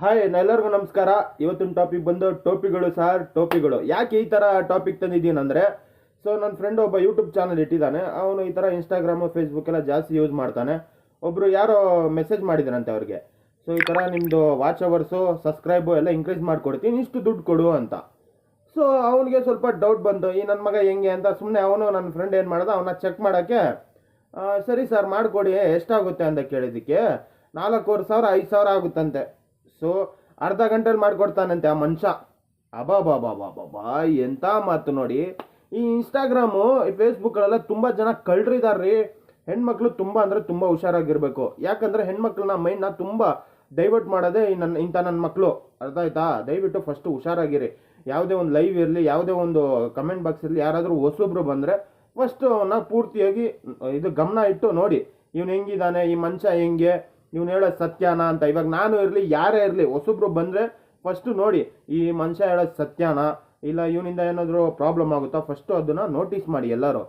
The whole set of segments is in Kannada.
ಹಾಯ್ ಎಲ್ಲರಿಗೂ ನಮಸ್ಕಾರ. ಇವತ್ತಿನ ಟಾಪಿಕ್ ಬಂದು ಟೋಪಿಗಳು ಸರ್, ಟೋಪಿಗಳು. ಯಾಕೆ ಈ ಥರ ಟಾಪಿಕ್ ತಂದಿದ್ದೀನಿ ಅಂದರೆ ಸೊ ನನ್ನ ಫ್ರೆಂಡ್ ಒಬ್ಬ ಯೂಟ್ಯೂಬ್ ಚಾನಲ್ ಇಟ್ಟಿದ್ದಾನೆ. ಅವನು ಈ ಥರ ಇನ್ಸ್ಟಾಗ್ರಾಮು ಫೇಸ್ಬುಕ್ ಎಲ್ಲ ಜಾಸ್ತಿ ಯೂಸ್ ಮಾಡ್ತಾನೆ. ಒಬ್ಬರು ಯಾರೋ ಮೆಸೇಜ್ ಮಾಡಿದ್ರಂತೆ ಅವ್ರಿಗೆ. ಸೊ ಈ ಥರ ನಿಮ್ಮದು ವಾಚ್ ಅವರ್ಸು ಸಬ್ಸ್ಕ್ರೈಬು ಎಲ್ಲ ಇನ್ಕ್ರೀಸ್ ಮಾಡಿಕೊಡ್ತೀನಿ, ಇಷ್ಟು ದುಡ್ಡು ಕೊಡು ಅಂತ. ಸೊ ಅವನಿಗೆ ಸ್ವಲ್ಪ ಡೌಟ್ ಬಂತು ಈ ನನ್ನ ಮಗ ಹೆಂಗೆ ಅಂತ ಸುಮ್ಮನೆ ಅವನು ನನ್ನ ಫ್ರೆಂಡ್ ಏನು ಮಾಡ್ದ ಅವನ್ನ ಚೆಕ್ ಮಾಡೋಕ್ಕೆ ಸರಿ ಸರ್ ಮಾಡಿಕೊಡಿ, ಎಷ್ಟಾಗುತ್ತೆ? ಅಂತ ಕೇಳಿದ್ದಕ್ಕೆ, ನಾಲ್ಕೂವರೆ ಸಾವಿರ, ಐದು ಸಾವಿರ ಆಗುತ್ತಂತೆ. ಸೊ ಅರ್ಧ ಗಂಟೆಲಿ ಮಾಡಿಕೊಡ್ತಾನಂತೆ ಆ ಮನುಷ್ಯ. ಬಾ ಎಂಥ ಮಾತು ನೋಡಿ. ಈ ಇನ್ಸ್ಟಾಗ್ರಾಮು ಈ ಫೇಸ್ಬುಕ್ಗಳೆಲ್ಲ ತುಂಬ ಜನ ಕಳ್ರಿದಾರ್ರಿ ಹೆಣ್ಮಕ್ಳು ತುಂಬ ಅಂದರೆ ತುಂಬ ಹುಷಾರಾಗಿರ್ಬೇಕು. ಯಾಕಂದರೆ ಹೆಣ್ಮಕ್ಳನ್ನ ಮೈಂಡ್ನ ತುಂಬ ಡೈವರ್ಟ್ ಮಾಡೋದೇ ನನ್ನ, ಇಂಥ ನನ್ನ ಮಕ್ಕಳು ಅರ್ಥ ಆಯ್ತಾ? ದಯವಿಟ್ಟು ಫಸ್ಟು ಹುಷಾರಾಗಿರಿ. ಯಾವುದೇ ಒಂದು ಲೈವ್ ಇರಲಿ, ಯಾವುದೇ ಒಂದು ಕಮೆಂಟ್ ಬಾಕ್ಸ್ ಇರಲಿ, ಯಾರಾದರೂ ಹೊಸೊಬ್ರು ಬಂದರೆ ಫಸ್ಟು ಅವನ್ನ ಪೂರ್ತಿಯಾಗಿ ಇದು ಗಮನ ಇಟ್ಟು ನೋಡಿ. ಇವನು ಹೆಂಗಿದ್ದಾನೆ ಈ ಮನುಷ್ಯ ಹೆಂಗೆ? ಇವನು ಹೇಳೋದು ಸತ್ಯಾನ ಅಂತ. ಇವಾಗ ನಾನು ಇರಲಿ, ಯಾರೇ ಇರಲಿ, ಹೊಸೊಬ್ರು ಬಂದರೆ ಫಸ್ಟು ನೋಡಿ, ಈ ಮನುಷ್ಯ ಹೇಳೋದು ಸತ್ಯಾನ? ಇಲ್ಲ ಇವನಿಂದ ಏನಾದರೂ ಪ್ರಾಬ್ಲಮ್ ಆಗುತ್ತಾ? ಫಸ್ಟು ಅದನ್ನು ನೋಟಿಸ್ ಮಾಡಿ ಎಲ್ಲರೂ.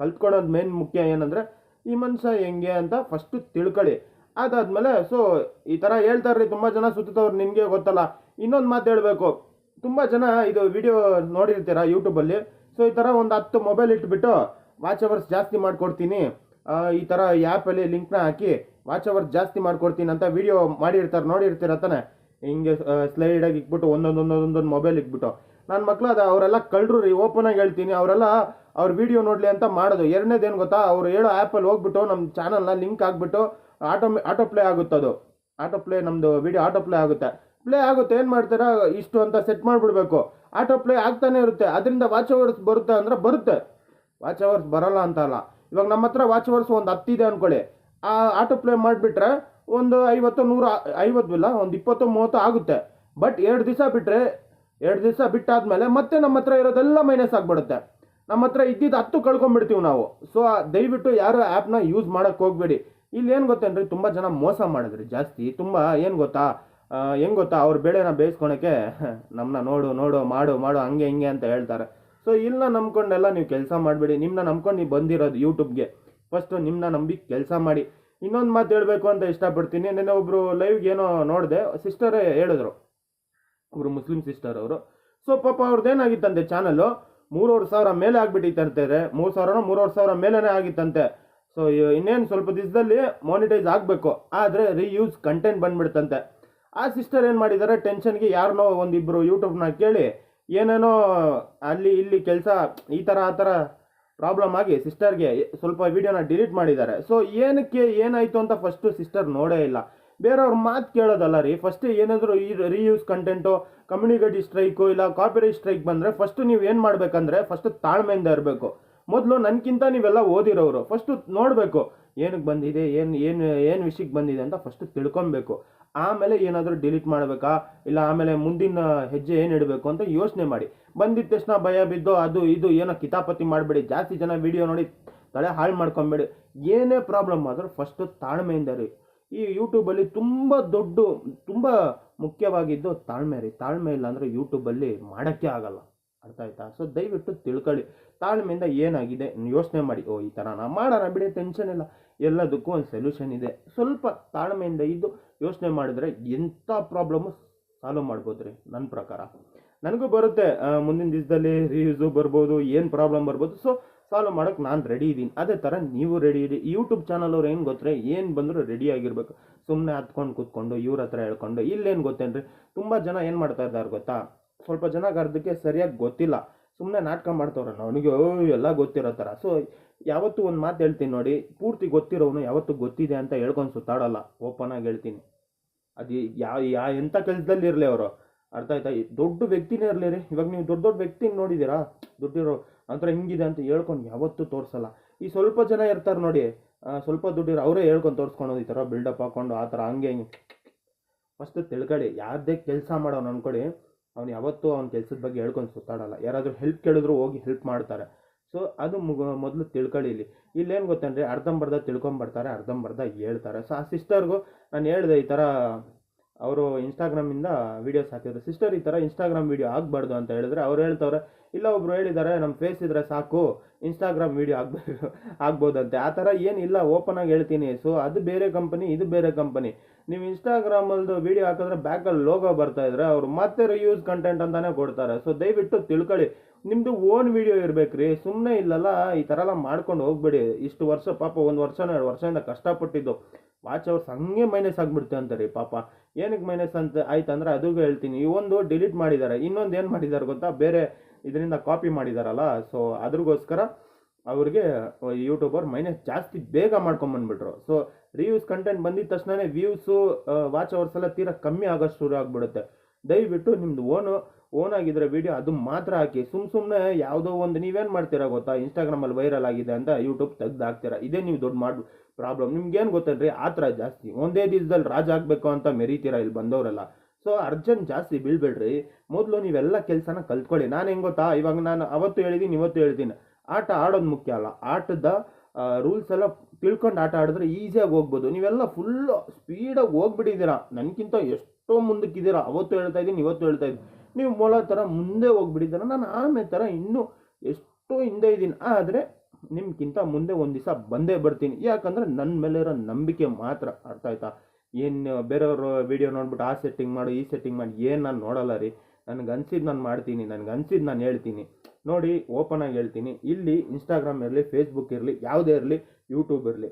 ಕಲ್ತ್ಕೊಳ್ಳೋದು ಮೇನ್ ಮುಖ್ಯ ಏನಂದರೆ, ಈ ಮನುಷ್ಯ ಹೆಂಗೆ ಅಂತ ಫಸ್ಟು ತಿಳ್ಕೊಳ್ಳಿ. ಅದಾದಮೇಲೆ ಸೊ ಈ ಥರ ಹೇಳ್ತಾರ್ರಿ ತುಂಬ ಜನ ಸುತ್ತವ್ರು ನಿಮಗೆ ಗೊತ್ತಲ್ಲ. ಇನ್ನೊಂದು ಮಾತು ಹೇಳಬೇಕು. ತುಂಬ ಜನ ಇದು ವಿಡಿಯೋ ನೋಡಿರ್ತೀರ ಯೂಟ್ಯೂಬಲ್ಲಿ ಸೊ ಈ ಥರ ಒಂದು ಹತ್ತು ಮೊಬೈಲ್ ಇಟ್ಬಿಟ್ಟು ವಾಚ್ ಅವರ್ಸ್ ಜಾಸ್ತಿ ಮಾಡಿಕೊಡ್ತೀನಿ. ಈ ಥರ ಆ್ಯಪಲ್ಲಿ ಲಿಂಕ್ನ ಹಾಕಿ ವಾಚ್ ಅವರ್ ಜಾಸ್ತಿ ಮಾಡ್ಕೊಡ್ತೀನಿ ಅಂತ ವಿಡಿಯೋ ಮಾಡಿರ್ತಾರೆ, ನೋಡಿರ್ತೀರ ತಾನೆ ಹಿಂಗೆ ಸ್ಲೈಡಾಗಿ ಇಕ್ಬಿಟ್ಟು ಒಂದೊಂದು ಒಂದೊಂದು ಒಂದೊಂದು ಮೊಬೈಲ್ ಇಕ್ಬಿಟ್ಟು. ನನ್ನ ಮಕ್ಳು ಅದು, ಅವರೆಲ್ಲ ಕಳ್ಳರು ರೀ ಓಪನ್ ಆಗಿ ಹೇಳ್ತೀನಿ. ಅವರೆಲ್ಲ ಅವ್ರ ವಿಡಿಯೋ ನೋಡಲಿ ಅಂತ ಮಾಡೋದು. ಎರಡನೇದೇನು ಗೊತ್ತಾ, ಅವ್ರು ಹೇಳೋ ಆ್ಯಪಲ್ಲಿ ಹೋಗ್ಬಿಟ್ಟು ನಮ್ಮ ಚಾನಲ್ನ ಲಿಂಕ್ ಆಗಿಬಿಟ್ಟು ಆಟೋ ಆಟೋ ಪ್ಲೇ ಆಗುತ್ತೆ ಅದು ಆಟೋ ಪ್ಲೇ ನಮ್ಮದು ವಿಡಿಯೋ ಆಟೋ ಪ್ಲೇ ಆಗುತ್ತೆ. ಪ್ಲೇ ಆಗುತ್ತೆ, ಏನು ಮಾಡ್ತೀರಾ, ಇಷ್ಟು ಅಂತ ಸೆಟ್ ಮಾಡಿಬಿಡ್ಬೇಕು. ಆಟೋ ಪ್ಲೇ ಆಗ್ತಾನೆ ಇರುತ್ತೆ. ಅದರಿಂದ ವಾಚ್ ಅವರ್ಸ್ ಬರುತ್ತೆ ಅಂದರೆ ಬರುತ್ತೆ. ವಾಚ್ ಅವರ್ಸ್ ಬರಲ್ಲ ಅಂತ ಅಲ್ಲ. ಇವಾಗ ನಮ್ಮ ಹತ್ರ ವಾಚ್ ಅವರ್ಸ್ ಒಂದು ಹತ್ತಿದೆ ಅಂದ್ಕೊಳ್ಳಿ ಆ ಆಟೋ ಪ್ಲೇ ಮಾಡಿಬಿಟ್ರೆ ಒಂದು ಐವತ್ತು ನೂರು, ಐವತ್ತು ಇಲ್ಲ, ಒಂದು ಇಪ್ಪತ್ತು, ಮೂವತ್ತು ಆಗುತ್ತೆ. ಬಟ್ ಎರಡು ದಿವಸ ಬಿಟ್ಟರೆ ಎರಡು ದಿವಸ ಬಿಟ್ಟಾದಮೇಲೆ ಮತ್ತೆ ನಮ್ಮ ಹತ್ರ ಇರೋದೆಲ್ಲ ಮೈನಸ್ ಆಗಿಬಿಡುತ್ತೆ. ನಮ್ಮ ಹತ್ರ ಇದ್ದಿದ್ದು ಹತ್ತು ಕಳ್ಕೊಂಡ್ಬಿಡ್ತೀವಿ ನಾವು. ಸೊ ದಯವಿಟ್ಟು ಯಾರು ಆ್ಯಪ್ನ ಯೂಸ್ ಮಾಡೋಕ್ಕೆ ಹೋಗಬೇಡಿ. ಏನು ಗೊತ್ತೇನ್ರಿ? ತುಂಬ ಜನ ಮೋಸ ಮಾಡಿದ್ರಿ, ಜಾಸ್ತಿ. ತುಂಬ ಏನು ಗೊತ್ತಾ? ಹೆಂಗೆ ಹೆಂಗ್ ಗೊತ್ತಾ? ಅವ್ರ ಬೆಳೆನ ಬೇಯಿಸ್ಕೊಳಕ್ಕೆ ನಮ್ಮನ್ನ ನೋಡು ನೋಡು, ಮಾಡು ಮಾಡು, ಹಂಗೆ, ಹಿಂಗೆ ಅಂತ ಹೇಳ್ತಾರೆ. ಸೊ ಇಲ್ಲ ನಂಬ್ಕೊಂಡೆಲ್ಲ ನೀವು ಕೆಲಸ ಮಾಡಬೇಡಿ. ನಿಮ್ಮನ್ನ ನಂಬ್ಕೊಂಡು ನೀವು ಬಂದಿರೋದು ಯೂಟ್ಯೂಬ್ಗೆ ಫಸ್ಟು ನಿಮ್ಮನ್ನ ನಂಬಿ ಕೆಲಸ ಮಾಡಿ. ಇನ್ನೊಂದು ಮಾತು ಹೇಳಬೇಕು ಅಂತ ಇಷ್ಟಪಡ್ತೀನಿ. ನೆನ್ನೆ ಒಬ್ಬರು ಲೈವ್ಗೆ ಏನೋ ನೋಡಿದೆ ಸಿಸ್ಟರೇ ಹೇಳಿದ್ರು. ಒಬ್ಬರು ಮುಸ್ಲಿಂ ಸಿಸ್ಟರ್ ಅವರು. ಸೊ ಪಾಪ ಅವ್ರದ್ದು ಏನಾಗಿತ್ತಂತೆ ಚಾನಲ್ಲು ಮೂರುವರೆ ಸಾವಿರ ಮೇಲೆ ಆಗ್ಬಿಟ್ಟಿತ್ತಂತೆ ಮೂರು ಸಾವಿರನೋ, ಮೂರುವರೆ ಸಾವಿರ ಮೇಲೇ ಆಗಿತ್ತಂತೆ ಸೊ ಇನ್ನೇನು ಸ್ವಲ್ಪ ದಿವಸದಲ್ಲಿ ಮಾನಿಟೈಸ್ ಆಗಬೇಕು. ಆದರೆ ರೀಯೂಸ್ ಕಂಟೆಂಟ್ ಬಂದ್ಬಿಡ್ತಂತೆ ಆ ಸಿಸ್ಟರ್ ಏನು ಮಾಡಿದ್ದಾರೆ ಟೆನ್ಷನ್ಗೆ ಯಾರನ್ನೋ ಒಂದಿಬ್ಬರು ಯೂಟ್ಯೂಬ್ನ ಕೇಳಿ, ಏನೇನೋ ಅಲ್ಲಿ ಇಲ್ಲಿ ಕೆಲಸ ಈ ಥರ ಆ ಥರ ಪ್ರಾಬ್ಲಮ್ ಆಗಿ ಸಿಸ್ಟರ್ಗೆ ಸ್ವಲ್ಪ ವಿಡಿಯೋನ ಡಿಲೀಟ್ ಮಾಡಿದ್ದಾರೆ. ಸೊ ಏನಕ್ಕೆ ಏನಾಯಿತು ಅಂತ ಫಸ್ಟು ಸಿಸ್ಟರ್ ನೋಡೇ ಇಲ್ಲ. ಬೇರೆಯವ್ರ ಮಾತು ಕೇಳೋದಲ್ಲ ರೀ. ಫಸ್ಟ್ ಏನಾದರೂ ಈ ರೀಯೂಸ್ ಕಂಟೆಂಟು ಕಮ್ಯುನಿಕೇಟಿ ಸ್ಟ್ರೈಕು ಇಲ್ಲ ಕಾಪಿರೈಟ್ ಸ್ಟ್ರೈಕ್ ಬಂದರೆ ಫಸ್ಟ್ ನೀವು ಏನು ಮಾಡಬೇಕಂದ್ರೆ ಫಸ್ಟ್ ತಾಳ್ಮೆಯಿಂದ ಇರಬೇಕು. ಮೊದಲು ನನಗಿಂತ ನೀವೆಲ್ಲ ಓದಿರೋರು ಫಸ್ಟು ನೋಡಬೇಕು. ಏನಕ್ಕೆ ಬಂದಿದೆ, ಏನು ಏನು ಏನು ವಿಷಯಕ್ಕೆ ಬಂದಿದೆ ಅಂತ ಫಸ್ಟ್ ತಿಳ್ಕೊಬೇಕು. ಆಮೇಲೆ ಏನಾದರೂ ಡಿಲೀಟ್ ಮಾಡಬೇಕಾ? ಇಲ್ಲ ಆಮೇಲೆ ಮುಂದಿನ ಹೆಜ್ಜೆ ಏನು ಇಡಬೇಕು ಅಂತ ಯೋಚನೆ ಮಾಡಿ. ಬಂದಿದ್ದ ತಕ್ಷಣ ಭಯ ಬಿದ್ದು, ಅದು ಇದು ಏನೋ ಕಿತಾಪತಿ ಮಾಡಬೇಡಿ, ಜಾಸ್ತಿ ಜನ ವಿಡಿಯೋ ನೋಡಿ ತಲೆ ಹಾಳು ಮಾಡ್ಕೊಬೇಡಿ. ಏನೇ ಪ್ರಾಬ್ಲಮ್ ಆದರೂ ಫಸ್ಟು ತಾಳ್ಮೆಯಿಂದ ರೀ ಈ ಯೂಟ್ಯೂಬಲ್ಲಿ ತುಂಬ ದೊಡ್ಡ, ತುಂಬ ಮುಖ್ಯವಾಗಿದ್ದು ತಾಳ್ಮೆ ರೀ. ತಾಳ್ಮೆ ಇಲ್ಲ ಅಂದರೆ ಯೂಟ್ಯೂಬಲ್ಲಿ ಮಾಡೋಕ್ಕೆ ಆಗಲ್ಲ. ಅರ್ಥ ಆಯ್ತಾ? ಸೊ ದಯವಿಟ್ಟು ತಿಳ್ಕೊಳ್ಳಿ. ತಾಳ್ಮೆಯಿಂದ ಏನಾಗಿದೆ? ಯೋಚನೆ ಮಾಡಿ. ಓ, ಈ ಥರ ನಾ ಮಾಡೋಣ ಬಿಡಿ ಟೆನ್ಷನ್ ಇಲ್ಲ. ಎಲ್ಲದಕ್ಕೂ ಒಂದು ಸೊಲ್ಯೂಷನ್ ಇದೆ. ಸ್ವಲ್ಪ ತಾಳ್ಮೆಯಿಂದ ಇದ್ದು ಯೋಚನೆ ಮಾಡಿದ್ರೆ ಎಂಥ ಪ್ರಾಬ್ಲಮ್ಮು ಸಾಲ್ವ್ ಮಾಡ್ಬೋದು ರೀ ನನ್ನ ಪ್ರಕಾರ. ನನಗೂ ಬರುತ್ತೆ. ಮುಂದಿನ ದಿವಸದಲ್ಲಿ ರಿವ್ಯೂಸು ಬರ್ಬೋದು, ಏನು ಪ್ರಾಬ್ಲಮ್ ಬರ್ಬೋದು. ಸೊ ಸಾಲ್ವ್ ಮಾಡೋಕ್ಕೆ ನಾನು ರೆಡಿ ಇದ್ದೀನಿ ಅದೇ ಥರ ನೀವು ರೆಡಿ ಇರಿ. ಯೂಟ್ಯೂಬ್ ಚಾನಲ್ ಅವ್ರು ಏನು ಗೊತ್ತರೆ? ಏನು ಬಂದರೂ ರೆಡಿ ಆಗಿರಬೇಕು. ಸುಮ್ಮನೆ ಹತ್ಕೊಂಡು ಕೂತ್ಕೊಂಡು, ಇವ್ರ ಹತ್ರ ಹೇಳ್ಕೊಂಡು, ಇಲ್ಲೇನು ಗೊತ್ತೇನ್ರಿ? ತುಂಬ ಜನ ಏನು ಮಾಡ್ತಾ ಇದ್ದಾರೆ ಗೊತ್ತಾ? ಸ್ವಲ್ಪ ಜನ ಅರ್ಧಕ್ಕೆ ಸರಿಯಾಗಿ ಗೊತ್ತಿಲ್ಲ. ಸುಮ್ಮನೆ ನಾಟಕ ಮಾಡ್ತವ್ರೆ ಅವನಿಗೆ ಎಲ್ಲ ಗೊತ್ತಿರೋ ಥರ. ಸೊ ಯಾವತ್ತೂ ಒಂದು ಮಾತು ಹೇಳ್ತೀನಿ ನೋಡಿ, ಪೂರ್ತಿ ಗೊತ್ತಿರೋನು ಯಾವತ್ತೂ ಗೊತ್ತಿದೆ ಅಂತ ಹೇಳ್ಕೊಂಡು ಸುತ್ತಾಡಲ್ಲ. ಓಪನ್ ಆಗಿ ಹೇಳ್ತೀನಿ. ಅದು ಯಾವ ಯಾ ಎಂಥ ಕೆಲಸದಲ್ಲಿ ಇರಲಿ ಅವರು? ಅರ್ಥ ಆಯ್ತಾ? ದೊಡ್ಡ ವ್ಯಕ್ತಿನೇ ಇರಲಿ ರೀ. ಇವಾಗ ನೀವು ದೊಡ್ಡ ದೊಡ್ಡ ವ್ಯಕ್ತಿನ ನೋಡಿದ್ದೀರಾ ದುಡ್ಡಿರೋ ಅಂತರ ಹಿಂಗಿದೆ ಅಂತ ಹೇಳ್ಕೊಂಡು ಯಾವತ್ತೂ ತೋರಿಸಲ್ಲ. ಈ ಸ್ವಲ್ಪ ಜನ ಇರ್ತಾರೆ ನೋಡಿ ಸ್ವಲ್ಪ ದುಡ್ಡಿರೋ ಅವರೇ ಹೇಳ್ಕೊಂಡು ತೋರಿಸ್ಕೊಂಡು ಈ ಥರ ಬಿಲ್ಡಪ್ ಹಾಕೊಂಡು ಆ ಥರ ಹಂಗೆ ಹಿಂಗೆ. ಫಸ್ಟ್ ತಿಳ್ಕೊಳ್ಳಿ ಯಾರದೇ ಕೆಲಸ ಮಾಡೋನು ಅನ್ಕೊಳ್ಳಿ ಅವ್ನು ಯಾವತ್ತೂ ಅವ್ನ ಕೆಲಸದ ಬಗ್ಗೆ ಹೇಳ್ಕೊಂಡು ಸುತ್ತಾಡಲ್ಲ. ಯಾರಾದರೂ ಹೆಲ್ಪ್ ಕೇಳಿದ್ರು ಹೋಗಿ ಹೆಲ್ಪ್ ಮಾಡ್ತಾರೆ. ಸೊ ಅದು ಮೊದಲು ತಿಳ್ಕೊಳ್ಳಿ ಇಲ್ಲಿ. ಇಲ್ಲೇನು ಗೊತ್ತೇನ್ರಿ? ಅರ್ಧಂಬರ್ಧ ತಿಳ್ಕೊಂಬರ್ತಾರೆ, ಅರ್ಧಂಬರ್ಧ ಹೇಳ್ತಾರೆ. ಸೊ ಆ ಸಿಸ್ಟರ್ಗೂ ನಾನು ಹೇಳಿದೆ ಈ ಥರ ಅವರು ಇನ್ಸ್ಟಾಗ್ರಾಮಿಂದ ವೀಡಿಯೋಸ್ ಹಾಕಿದ್ರು. ಸಿಸ್ಟರ್ ಈ ಥರ ಇನ್ಸ್ಟಾಗ್ರಾಮ್ ವೀಡಿಯೋ ಆಗಬಾರ್ದು ಅಂತ ಹೇಳಿದ್ರೆ ಅವ್ರು ಹೇಳ್ತವ್ರೆ, ಇಲ್ಲ, ಒಬ್ರು ಹೇಳಿದ್ದಾರೆ ನಮ್ಮ ಫೇಸ್ ಇದ್ರೆ ಸಾಕು. ಇನ್ಸ್ಟಾಗ್ರಾಮ್ ವೀಡಿಯೋ ಆಗ್ಬೇಕು ಆಗ್ಬೋದಂತೆ. ಆ ಥರ ಏನಿಲ್ಲ ಓಪನ್ ಆಗಿ ಹೇಳ್ತೀನಿ. ಸೊ ಅದು ಬೇರೆ ಕಂಪನಿ ಇದು ಬೇರೆ ಕಂಪನಿ ನೀವು ಇನ್ಸ್ಟಾಗ್ರಾಮಲ್ದು ವಿಡಿಯೋ ಹಾಕಿದ್ರೆ ಬ್ಯಾಕಲ್ಲಿ ಲೋಗೋ ಬರ್ತಾ ಇದ್ರೆ ಅವ್ರು ಮತ್ತೆ ರಿಯೂಸ್ ಕಂಟೆಂಟ್ ಅಂತಾನೆ ಕೊಡ್ತಾರೆ. ಸೊ ದಯವಿಟ್ಟು ತಿಳ್ಕೊಳ್ಳಿ. ನಿಮ್ಮದು ಓನ್ ವಿಡಿಯೋ ಇರ್ಬೇಕ್ರಿ. ಸುಮ್ಮನೆ ಇಲ್ಲಲ್ಲ, ಈ ಥರ ಎಲ್ಲ ಮಾಡ್ಕೊಂಡು ಹೋಗ್ಬೇಡಿ. ಇಷ್ಟು ವರ್ಷ ಪಾಪ ಒಂದು ವರ್ಷ, ಎರಡು ವರ್ಷದಿಂದ ಕಷ್ಟಪಟ್ಟಿದ್ದು. ವಾಚ್ ಅವರ್ಸ್ ಹಂಗೆ ಮೈನಸ್ ಆಗಿಬಿಡ್ತೆ ಅಂತಾರೆ ಪಾಪ. ಏನಕ್ಕೆ ಮೈನಸ್ ಅಂತ ಆಯ್ತಂದ್ರೆ ಅದು ಹೇಳ್ತೀನಿ. ಈ ಒಂದು ಡಿಲೀಟ್ ಮಾಡಿದ್ದಾರೆ. ಇನ್ನೊಂದು ಏನು ಮಾಡಿದ್ದಾರೆ ಗೊತ್ತಾ? ಬೇರೆ ಇದರಿಂದ ಕಾಪಿ ಮಾಡಿದಾರಲ್ಲ. ಸೊ ಅದ್ರಗೋಸ್ಕರ ಅವ್ರಿಗೆ ಯೂಟ್ಯೂಬರ್ ಮೈನಸ್ ಜಾಸ್ತಿ ಬೇಗ ಮಾಡ್ಕೊಂಬಂದ್ಬಿಟ್ರು. ಸೊ ರಿವ್ಯೂಸ್ ಕಂಟೆಂಟ್ ಬಂದಿದ ತಕ್ಷಣನೇ ವ್ಯೂಸು ವಾಚ್ ಅವರ್ಸ್ ಎಲ್ಲ ತೀರಾ ಕಮ್ಮಿ ಆಗೋಷ್ಟು ಶುರು ಆಗಿಬಿಡುತ್ತೆ. ದಯವಿಟ್ಟು ನಿಮ್ದು ಓನು ಓನ್ ಆಗಿದ್ರೆ ವಿಡಿಯೋ ಅದು ಮಾತ್ರ ಹಾಕಿ. ಸುಮ್ ಸುಮ್ಮನೆ ಯಾವುದೋ ಒಂದು ನೀವೇನು ಮಾಡ್ತೀರಾ ಗೊತ್ತಾ? ಇನ್ಸ್ಟಾಗ್ರಾಮಲ್ಲಿ ವೈರಲ್ ಆಗಿದೆ ಅಂತ ಯೂಟ್ಯೂಬ್ ತೆಗ್ದು ಹಾಕ್ತೀರಾ? ಇದೇ ನೀವು ದೊಡ್ಡ ಮಾಡಿ ಪ್ರಾಬ್ಲಮ್ ನಿಮ್ಗೇನು ಗೊತ್ತಲ್ರಿ ಆ ಥರ ಜಾಸ್ತಿ. ಒಂದೇ ದಿವಸದಲ್ಲಿ ರಾಜ ಆಗಬೇಕು ಅಂತ ಮೆರೀತೀರಾ ಇಲ್ಲಿ ಬಂದವರೆಲ್ಲ. ಸೊ ಅರ್ಜೆಂಟ್ ಜಾಸ್ತಿ ಬೀಳ್ಬೇಡ್ರಿ. ಮೊದಲು ನೀವೆಲ್ಲ ಕೆಲಸನ ಕಲ್ತ್ಕೊಳ್ಳಿ. ನಾನು ಹೆಂಗೆ ಗೊತ್ತಾ? ಇವಾಗ ನಾನು ಅವತ್ತು ಹೇಳಿದ್ದೀನಿ ಇವತ್ತು ಹೇಳ್ತೀನಿ ಆಟ ಆಡೋದು ಮುಖ್ಯ ಅಲ್ಲ. ಆಟದ ರೂಲ್ಸ್ ಎಲ್ಲ ತಿಳ್ಕೊಂಡು ಆಟ ಆಡಿದ್ರೆ ಈಸಿಯಾಗಿ ಹೋಗ್ಬೋದು. ನೀವೆಲ್ಲ ಫುಲ್ಲು ಸ್ಪೀಡಾಗಿ ಹೋಗ್ಬಿಟ್ಟಿದ್ದೀರಾ. ನನಗಿಂತ ಎಷ್ಟೋ ಮುಂದಕ್ಕಿದ್ದೀರಾ. ಅವತ್ತು ಹೇಳ್ತಾ ಇದ್ದೀನಿ, ಇವತ್ತು ಹೇಳ್ತಾ ಇದ್ದೀನಿ. ನೀವು ಮೊಲ ಥರ ಮುಂದೆ ಹೋಗ್ಬಿಟ್ಟಿದ್ದೀರ. ನಾನು ಆಮೇಲೆ ಥರ ಇನ್ನೂ ಎಷ್ಟೋ ಹಿಂದೆ ಇದ್ದೀನಿ. ಆದರೆ ನಿಮ್ಗಿಂತ ಮುಂದೆ ಒಂದು ದಿವಸ ಬಂದೇ ಬರ್ತೀನಿ. ಯಾಕಂದರೆ ನನ್ನ ಮೇಲೆ ಇರೋ ನಂಬಿಕೆ ಮಾತ್ರ ಅರ್ಥ ಆಯ್ತಾ? ಏನು ಬೇರೆಯವರು ವಿಡಿಯೋ ನೋಡ್ಬಿಟ್ಟು ಆ ಸೆಟ್ಟಿಂಗ್ ಮಾಡು, ಈ ಸೆಟ್ಟಿಂಗ್ ಮಾಡಿ, ಏನು ನಾನು ನೋಡಲ್ಲ ರೀ. ನನಗೆ ಅನ್ಸಿದ್ದು ನಾನು ಮಾಡ್ತೀನಿ ನನಗೆ ಅನ್ಸಿದ್ದು ನಾನು ಹೇಳ್ತೀನಿ. ನೋಡಿ ಓಪನ್ ಆಗಿ ಹೇಳ್ತೀನಿ. ಇಲ್ಲಿ ಇನ್ಸ್ಟಾಗ್ರಾಮ್ ಇರಲಿ ಫೇಸ್ಬುಕ್ ಇರಲಿ, ಯಾವುದೇ ಇರಲಿ ಯೂಟ್ಯೂಬ್ ಇರಲಿ.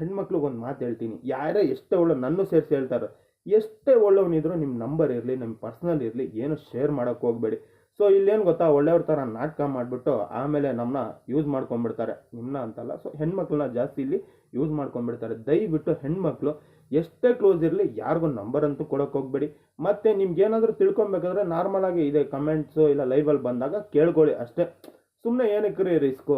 ಹೆಣ್ಮಕ್ಳಿಗೆ ಒಂದು ಮಾತು ಹೇಳ್ತೀನಿ. ಯಾರೇ ಎಷ್ಟೇ ಒಳ್ಳೆ ನನ್ನೂ ಸೇರಿಸಿ ಹೇಳ್ತಾರೆ, ಎಷ್ಟೇ ಒಳ್ಳೆಯವನಿದ್ರು ನಿಮ್ಮ ನಂಬರ್ ಇರಲಿ ನಿಮ್ಮ ಪರ್ಸ್ನಲ್ ಇರಲಿ, ಏನು ಶೇರ್ ಮಾಡೋಕ್ಕೆ ಹೋಗಬೇಡಿ. ಸೊ ಇಲ್ಲೇನು ಗೊತ್ತಾ, ಒಳ್ಳೆಯವ್ರ ಥರ ನಾಟಕ ಮಾಡಿಬಿಟ್ಟು ಆಮೇಲೆ ನಮ್ಮನ್ನ ಯೂಸ್ ಮಾಡ್ಕೊಂಡ್ಬಿಡ್ತಾರೆ. ನಿಮ್ಮನ್ನ ಅಂತಲ್ಲ ಸೊ ಹೆಣ್ಮಕ್ಳನ್ನ ಜಾಸ್ತಿ ಇಲ್ಲಿ ಯೂಸ್ ಮಾಡ್ಕೊಂಡ್ಬಿಡ್ತಾರೆ. ದಯವಿಟ್ಟು ಹೆಣ್ಮಕ್ಳು ಎಷ್ಟೇ ಕ್ಲೋಸ್ ಇರಲಿ, ಯಾರಿಗೂ ನಂಬರ್ ಅಂತೂ ಕೊಡೋಕೆ ಹೋಗಬೇಡಿ. ಮತ್ತು ನಿಮ್ಗೇನಾದರೂ ತಿಳ್ಕೊಬೇಕಾದ್ರೆ ನಾರ್ಮಲ್ ಆಗಿ ಇದೆ ಕಮೆಂಟ್ಸು ಇಲ್ಲ ಲೈವಲ್ಲಿ ಬಂದಾಗ ಕೇಳ್ಕೊಳ್ಳಿ ಅಷ್ಟೇ. ಸುಮ್ಮನೆ ಏನಕ್ಕೆ ರೀ ರಿಸ್ಕು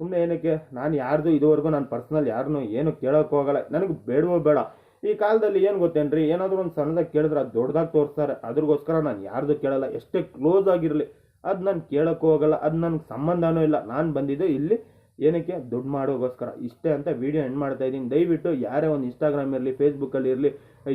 ಸುಮ್ಮನೆ ಏನಕ್ಕೆ? ನಾನು ಯಾರ್ದು ಇದುವರೆಗೂ ನಾನು ಪರ್ಸ್ನಲ್ ಯಾರನ್ನೂ ಏನು ಕೇಳೋಕೆ ಹೋಗಲ್ಲ. ನನಗೆ ಬೇಡವೋ ಬೇಡ. ಈ ಕಾಲದಲ್ಲಿ ಏನು ಗೊತ್ತೇನ್ರಿ? ಏನಾದರೂ ಒಂದು ಸಣ್ಣದಾಗಿ ಕೇಳಿದ್ರೆ ಅದು ದೊಡ್ಡದಾಗಿ ತೋರಿಸ್ತಾರೆ. ಅದ್ರಿಗೋಸ್ಕರ ನಾನು ಯಾರ್ದು ಕೇಳಲ್ಲ. ಎಷ್ಟೇ ಕ್ಲೋಸ್ ಆಗಿರಲಿ, ಅದು ನಾನು ಕೇಳೋಕ್ಕೂ ಹೋಗಲ್ಲ. ಅದು ನನಗೆ ಸಂಬಂಧನೂ ಇಲ್ಲ. ನಾನು ಬಂದಿದ್ದು ಇಲ್ಲಿ ಏನಕ್ಕೆ? ದುಡ್ಡು ಮಾಡೋಗೋಸ್ಕರ. ಇಷ್ಟೇ ಅಂತ ವೀಡಿಯೋ ಎಂಡ್ ಮಾಡ್ತಾ ಇದ್ದೀನಿ. ದಯವಿಟ್ಟು ಯಾರೇ ಒಂದು ಇನ್ಸ್ಟಾಗ್ರಾಮ್ ಇರಲಿ ಫೇಸ್ಬುಕ್ಕಲ್ಲಿ ಇರಲಿ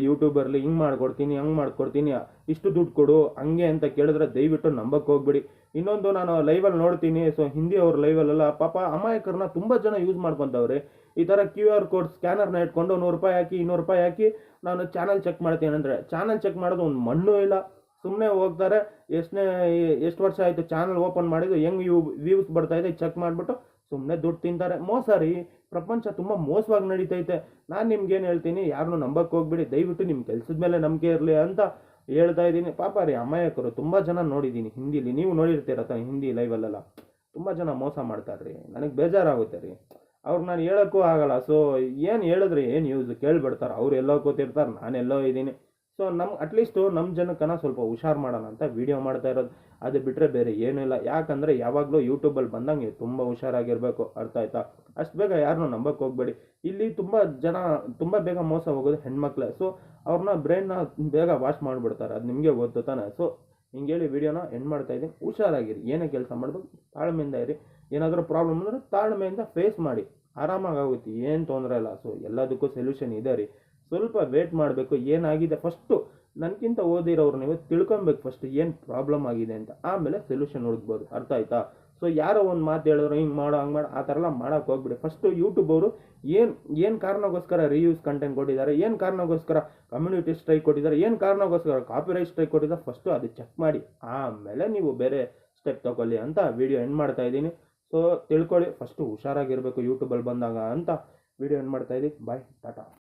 ಯೂಟ್ಯೂಬ್ ಇರಲಿ ಹಿಂಗೆ ಮಾಡ್ಕೊಡ್ತೀನಿ, ಹಂಗೆ ಮಾಡ್ಕೊಡ್ತೀನಿ, ಇಷ್ಟು ದುಡ್ಡು ಕೊಡು, ಹಂಗೆ ಅಂತ ಕೇಳಿದ್ರೆ ದಯವಿಟ್ಟು ನಂಬಕ್ಕೆ ಹೋಗ್ಬಿಡಿ. ಇನ್ನೊಂದು ನಾನು ಲೈವಲ್ಲಿ ನೋಡ್ತೀನಿ ಸೊ ಹಿಂದಿ ಅವ್ರ ಲೈವಲ್ಲೆಲ್ಲ ಪಾಪ ಅಮಾಯಕರನ್ನ ತುಂಬ ಜನ ಯೂಸ್ ಮಾಡ್ಕೊತವ್ರೆ. ಈ ಥರ ಕ್ಯೂ ಆರ್ ಕೋಡ್ ಸ್ಕ್ಯಾನರ್ನ ಇಟ್ಕೊಂಡು ನೂರು ರೂಪಾಯಿ ಹಾಕಿ, ಇನ್ನೂರು ರೂಪಾಯಿ ಹಾಕಿ ನಾನು ಚಾನಲ್ ಚೆಕ್ ಮಾಡ್ತೀನಿ ಅಂದರೆ ಚಾನಲ್ ಚೆಕ್ ಮಾಡೋದು ಒಂದು ಮಣ್ಣು ಇಲ್ಲ. ಸುಮ್ಮನೆ ಹೋಗ್ತಾರೆ. ಎಷ್ಟನೇ, ಎಷ್ಟು ವರ್ಷ ಆಯಿತು ಚಾನಲ್ ಓಪನ್ ಮಾಡಿದ್ದು, ಹೆಂಗೆ ವ್ಯೂ ವ್ಯೂಸ್ ಬರ್ತಾಯಿದೆ ಚೆಕ್ ಮಾಡಿಬಿಟ್ಟು ಸುಮ್ಮನೆ ದುಡ್ಡು ತಿಂತಾರೆ. ಮೋಸ ರೀ. ಪ್ರಪಂಚ ತುಂಬ ಮೋಸವಾಗಿ ನಡೀತೈತೆ. ನಾನು ನಿಮ್ಗೇನು ಹೇಳ್ತೀನಿ ಯಾರನ್ನೂ ನಂಬಕ್ಕೆ ಹೋಗ್ಬಿಡಿ. ದಯವಿಟ್ಟು ನಿಮ್ಮ ಕೆಲಸದ ಮೇಲೆ ನಂಬಿಕೆ ಇರಲಿ ಅಂತ ಹೇಳ್ತಾ ಇದ್ದೀನಿ. ಪಾಪ ರೀ ಅಮಾಯಕರು, ತುಂಬ ಜನ ನೋಡಿದ್ದೀನಿ ಹಿಂದಿಲಿ. ನೀವು ನೋಡಿರ್ತೀರ ತಾನೆ ಹಿಂದಿ ಲೈವಲ್ಲೆಲ್ಲ? ತುಂಬ ಜನ ಮೋಸ ಮಾಡ್ತಾರೆ ರೀ. ನನಗೆ ಬೇಜಾರಾಗುತ್ತೆ ರೀ. ಅವ್ರಿಗೆ ನಾನು ಹೇಳೋಕ್ಕೂ ಆಗಲ್ಲ. ಸೊ, ಏನು ಹೇಳಿದ್ರೆ? ಏನು ಯೂಸ್ ಕೇಳಿಬಿಡ್ತಾರೆ. ಅವ್ರು ಎಲ್ಲೋ ಕೂತಿರ್ತಾರೆ. ನಾನು ಎಲ್ಲೋ ಇದ್ದೀನಿ. ಸೊ ನಮ್ಮ ಅಟ್ಲೀಸ್ಟು ನಮ್ಮ ಜನಕ್ಕನ ಸ್ವಲ್ಪ ಹುಷಾರು ಮಾಡೋಣ ಅಂತ ವೀಡಿಯೋ ಮಾಡ್ತಾ ಇರೋದು. ಅದು ಬಿಟ್ಟರೆ ಬೇರೆ ಏನೂ ಇಲ್ಲ. ಯಾಕಂದರೆ ಯಾವಾಗಲೂ ಯೂಟ್ಯೂಬಲ್ಲಿ ಬಂದಂಗೆ ತುಂಬ ಹುಷಾರಾಗಿರಬೇಕು. ಅರ್ಥ ಆಯ್ತಾ? ಅಷ್ಟು ಬೇಗ ಯಾರನ್ನೂ ನಂಬಕ್ಕೆ ಹೋಗಬೇಡಿ. ಇಲ್ಲಿ ತುಂಬ ಜನ, ತುಂಬ ಬೇಗ ಮೋಸ ಹೋಗೋದು ಹೆಣ್ಮಕ್ಳೆ. ಸೊ ಅವ್ರನ್ನ ಬ್ರೈನ್ನ ಬೇಗ ವಾಶ್ ಮಾಡಿಬಿಡ್ತಾರೆ. ಅದು ನಿಮಗೆ ಗೊತ್ತು ತಾನೆ? ಸೊ ಹಿಂಗೇಳಿ ವಿಡಿಯೋನ ಎಂಡ್ ಮಾಡ್ತಾ ಇದ್ದೀನಿ. ಹುಷಾರಾಗಿರಿ. ಏನೇ ಕೆಲಸ ಮಾಡಬೇಕು ತಾಳ್ಮೆಯಿಂದ ಇರಿ. ಏನಾದರೂ ಪ್ರಾಬ್ಲಮ್ ಅಂದರೆ ತಾಳ್ಮೆಯಿಂದ ಫೇಸ್ ಮಾಡಿ. ಆರಾಮಾಗಿ ಆಗುತ್ತೆ ಏನು ತೊಂದರೆ ಇಲ್ಲ. ಸೊ ಎಲ್ಲದಕ್ಕೂ ಸೊಲ್ಯೂಷನ್ ಇದೆ ರೀ. ಸ್ವಲ್ಪ ವೇಟ್ ಮಾಡಬೇಕು, ಏನಾಗಿದೆ ಫಸ್ಟು ನನಗಿಂತ ಓದಿರೋರು ನೀವು ತಿಳ್ಕೊಬೇಕು ಫಸ್ಟ್ ಏನು ಪ್ರಾಬ್ಲಮ್ ಆಗಿದೆ ಅಂತ. ಆಮೇಲೆ ಸೊಲ್ಯೂಷನ್ ಹುಡುಕ್ಬೋದು, ಅರ್ಥ ಆಯ್ತಾ? ಸೊ ಯಾರೋ ಒಂದು ಮಾತು ಹೇಳಿದ್ರು, ಹಿಂಗೆ ಮಾಡೋ, ಹಂಗೆ ಮಾಡೋ, ಆ ಥರ ಎಲ್ಲ ಮಾಡೋಕೆ ಹೋಗ್ಬಿಡಿ. ಫಸ್ಟು ಯೂಟ್ಯೂಬ್ ಅವರು ಏನು ಏನು ಕಾರಣಕ್ಕೋಸ್ಕರ ರಿಯೂಸ್ ಕಂಟೆಂಟ್ ಕೊಟ್ಟಿದ್ದಾರೆ, ಏನು ಕಾರಣಕ್ಕೋಸ್ಕರ ಕಮ್ಯುನಿಟಿ ಸ್ಟ್ರೈಕ್ ಕೊಟ್ಟಿದ್ದಾರೆ, ಏನು ಕಾರಣಕ್ಕೋಸ್ಕರ ಕಾಪಿರೈಟ್ ಸ್ಟ್ರೈಕ್ ಕೊಟ್ಟಿದ್ದಾರೆ ಫಸ್ಟು ಅದು ಚೆಕ್ ಮಾಡಿ. ಆಮೇಲೆ ನೀವು ಬೇರೆ ಸ್ಟೆಪ್ ತಗೊಳ್ಳಿ ಅಂತ ವಿಡಿಯೋ ಎಂಡ್ ಮಾಡ್ತಾ ಇದ್ದೀನಿ. ಸೊ ತಿಳ್ಕೊಳ್ಳಿ ಫಸ್ಟು ಹುಷಾರಾಗಿರಬೇಕು ಯೂಟ್ಯೂಬಲ್ಲಿ ಬಂದಾಗ ಅಂತ ವಿಡಿಯೋ ಎಂಡ್ ಮಾಡ್ತಾ ಇದ್ದೀನಿ. ಬಾಯ್ ಟಾಟಾ.